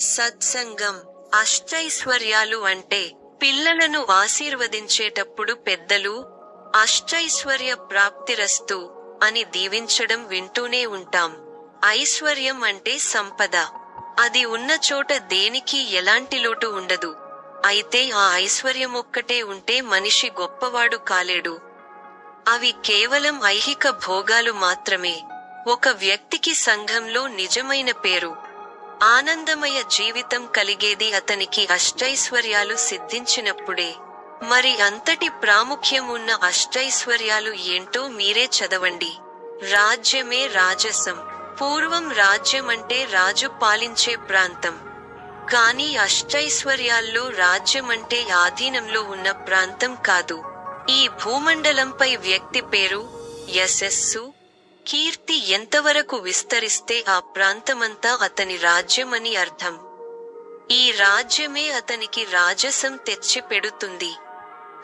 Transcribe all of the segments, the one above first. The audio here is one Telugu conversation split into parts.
సత్సంగం. అష్టైశ్వర్యాలు అంటే పిల్లలను ఆశీర్వదించేటప్పుడు పెద్దలు అష్టైశ్వర్య ప్రాప్తిరస్తు అని దీవించడం వింటూనే ఉంటాం. ఐశ్వర్యం అంటే సంపద. అది ఉన్న చోట దేనికి ఎలాంటి లోటు ఉండదు. అయితే ఆ ఐశ్వర్యం ఒక్కటే ఉంటే మనిషి గొప్పవాడు కాలేడు. అవి కేవలం ఐహిక భోగాలు మాత్రమే. ఒక వ్యక్తికి సంఘంలో నిజమైన పేరు. ఆనందమయ జీవితం కలిగేది అతనికి అష్టైశ్వర్యాలు సిద్ధించినప్పుడే. మరి అంతటి ప్రాముఖ్యం ఉన్న అష్టైశ్వర్యాలు ఏంటో మీరే చదవండి. రాజ్యమే రాజసం. పూర్వం రాజ్యం అంటే రాజు పాలించే ప్రాంతం. కానీ అష్టైశ్వర్యాల్లో రాజ్యం అంటే ఆధీనంలో ఉన్న ప్రాంతం కాదు. ఈ భూమండలంపై వ్యక్తి పేరు యశస్సు కీర్తి ఎంతవరకు విస్తరిస్తే ఆ ప్రాంతమంతా అతని రాజ్యమని అర్థం. ఈ రాజ్యమే అతనికి రాజసం తెచ్చి పెడుతుంది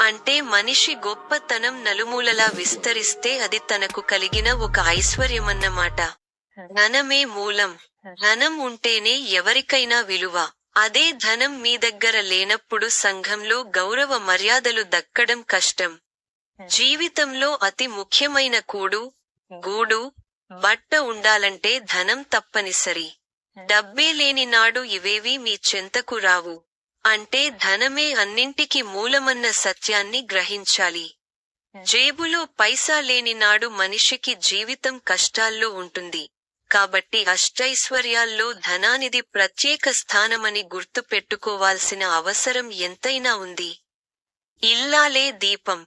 అంటే మనిషి గొప్పతనం నలుమూలలా విస్తరిస్తే అది తనకు కలిగిన ఒక ఐశ్వర్యమన్నమాట. ధనమే మూలం. ధనం ఉంటేనే ఎవరికైనా విలువ. అదే ధనం మీ దగ్గర లేనప్పుడు సంఘంలో గౌరవ మర్యాదలు దక్కడం కష్టం. జీవితంలో అతి ముఖ్యమైన కూడు గూడు బట్ట ఉండాలంటే ధనం తప్పనిసరి. డబ్బే లేని నాడు ఇవేవి మీ చెంతకు రావు. అంటే ధనమే అన్నింటికి మూలమన్న సత్యాన్ని గ్రహించాలి. జేబులో పైసా లేని నాడు మనిషికి జీవితం కష్టాల్లో ఉంటుంది. కాబట్టి అష్టైశ్వర్యాల్లో ధనానిది ప్రత్యేక స్థానమని గుర్తు పెట్టుకోవాల్సిన అవసరం ఎంతైనా ఉంది. ఇల్లాలే దీపం.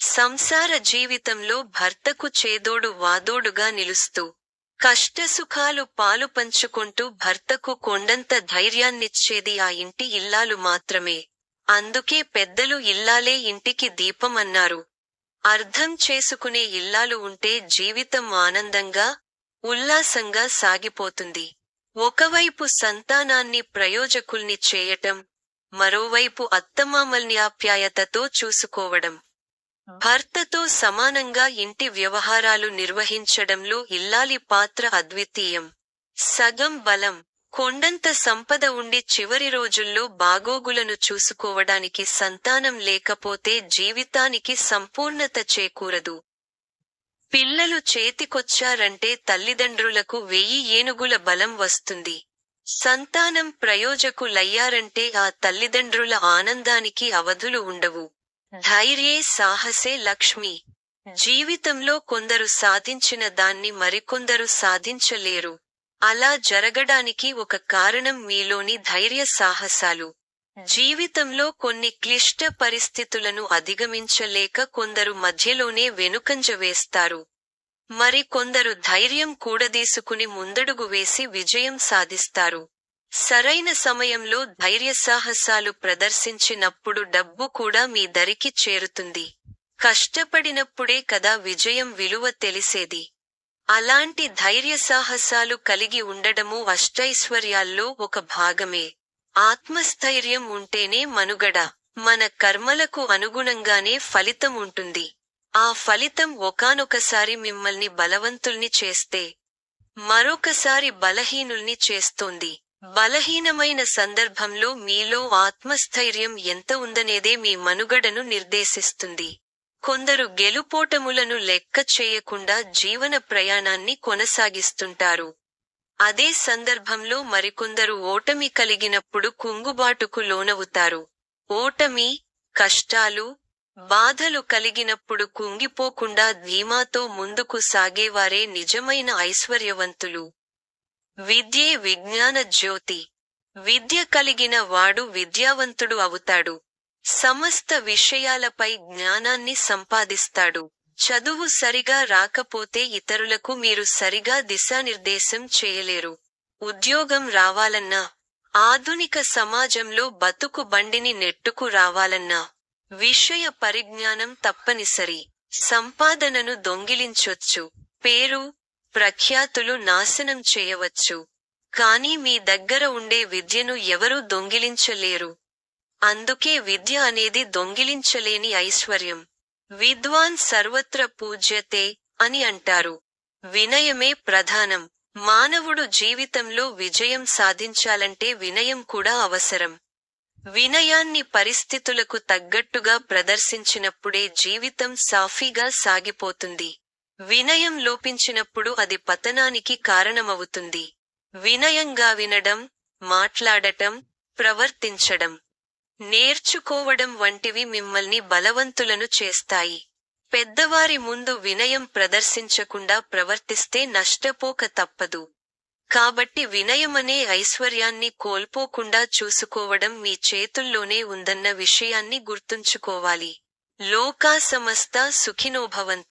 సంసార జీవితంలో భర్తకు చేదోడు వాదోడుగా నిలుస్తూ కష్టసుఖాలు పాలు పంచుకుంటూ భర్తకు కొండంత ధైర్యాన్నిచ్చేది ఆ ఇంటి ఇల్లాలు మాత్రమే. అందుకే పెద్దలు ఇల్లాలే ఇంటికి దీపం అన్నారు అర్థం చేసుకునే ఇల్లాలు ఉంటే జీవితం ఆనందంగా ఉల్లాసంగా సాగిపోతుంది. ఒకవైపు సంతానాన్ని ప్రయోజకుల్ని చేయటం మరోవైపు అత్తమామల్ని ఆప్యాయతతో చూసుకోవడం. భర్తతో సమానంగా ఇంటి వ్యవహారాలు నిర్వహించడంలో ఇల్లాలి పాత్ర అద్వితీయం. సగం బలం కొండంత సంపద ఉండి చివరి రోజుల్లో బాగోగులను చూసుకోవడానికి సంతానం లేకపోతే జీవితానికి సంపూర్ణత చేకూరదు. పిల్లలు చేతికొచ్చారంటే తల్లిదండ్రులకు వెయ్యి ఏనుగుల బలం వస్తుంది. సంతానం ప్రయోజకులయ్యారంటే ఆ తల్లిదండ్రుల ఆనందానికి అవధులు ఉండవు. ధైర్యే సాహసే లక్ష్మి. జీవితంలో కొందరు సాధించిన దాన్ని మరికొందరు సాధించలేరు. అలా జరగడానికి ఒక కారణం మీలోని ధైర్య సాహసాలు. జీవితంలో కొన్ని క్లిష్ట పరిస్థితులను అధిగమించలేక కొందరు మధ్యలోనే వెనుకంజ వేస్తారు. మరి కొందరు ధైర్యం కూడదీసుకుని ముందడుగు వేసి విజయం సాధిస్తారు. సరైన సమయంలో ధైర్య సాహసాలు ప్రదర్శించినప్పుడు డబ్బు కూడా మీ దరికి చేరుతుంది. కష్టపడినప్పుడే కదా విజయం విలువ తెలిసేది. అలాంటి ధైర్య సాహసాలు కలిగి ఉండడము అష్టైశ్వర్యాల్లో ఒక భాగమే. ఆత్మస్థైర్యం ఉంటేనే మనుగడ. మన కర్మలకు అనుగుణంగానే ఫలితం ఉంటుంది. ఆ ఫలితం ఒకానొకసారి మిమ్మల్ని బలవంతుల్ని చేస్తే మరొకసారి బలహీనుల్ని చేస్తోంది. బలహీనమైన సందర్భంలో మీలో ఆత్మస్థైర్యం ఎంత ఉందనేదే మీ మనుగడను నిర్దేశిస్తుంది. కొందరు గెలుపోటములను లెక్క చేయకుండా జీవన ప్రయాణాన్ని కొనసాగిస్తుంటారు. అదే సందర్భంలో మరికొందరు ఓటమి కలిగినప్పుడు కుంగుబాటుకు లోనవుతారు. ఓటమి కష్టాలు బాధలు కలిగినప్పుడు కుంగిపోకుండా ధీమాతో ముందుకు సాగేవారే నిజమైన ఐశ్వర్యవంతులు. విద్యే విజ్ఞాన జ్యోతి. విద్య కలిగిన వాడు విద్యావంతుడు అవుతాడు. సమస్త విషయాలపై జ్ఞానాన్ని సంపాదిస్తాడు. చదువు సరిగా రాకపోతే ఇతరులకు మీరు సరిగా దిశానిర్దేశం చేయలేరు. ఉద్యోగం రావాలన్నా ఆధునిక సమాజంలో బతుకు బండిని నెట్టుకు రావాలన్నా విషయ పరిజ్ఞానం తప్పనిసరి. సంపాదనను దొంగిలించొచ్చు. పేరు ప్రఖ్యాతులు నాశనం చేయవచ్చు. కానీ మీ దగ్గర ఉండే విద్యను ఎవరూ దొంగిలించలేరు. అందుకే విద్య అనేది దొంగిలించలేని ఐశ్వర్యం. విద్వాన్ సర్వత్ర పూజ్యతే అని అంటారు. వినయమే ప్రధానం. మానవుడు జీవితంలో విజయం సాధించాలంటే వినయం కూడా అవసరం. వినయాన్ని పరిస్థితులకు తగ్గట్టుగా ప్రదర్శించినప్పుడే జీవితం సాఫీగా సాగిపోతుంది. వినయం లోపించినప్పుడు అది పతనానికి కారణమవుతుంది. వినయంగా వినడం మాట్లాడటం ప్రవర్తించడం నేర్చుకోవడం వంటివి మిమ్మల్ని బలవంతులను చేస్తాయి. పెద్దవారి ముందు వినయం ప్రదర్శించకుండా ప్రవర్తిస్తే నష్టపోక తప్పదు. కాబట్టి వినయమనే ఐశ్వర్యాన్ని కోల్పోకుండా చూసుకోవడం మీ చేతుల్లోనే ఉందన్న విషయాన్ని గుర్తుంచుకోవాలి. లోకా సమస్త సుఖినోభవంతు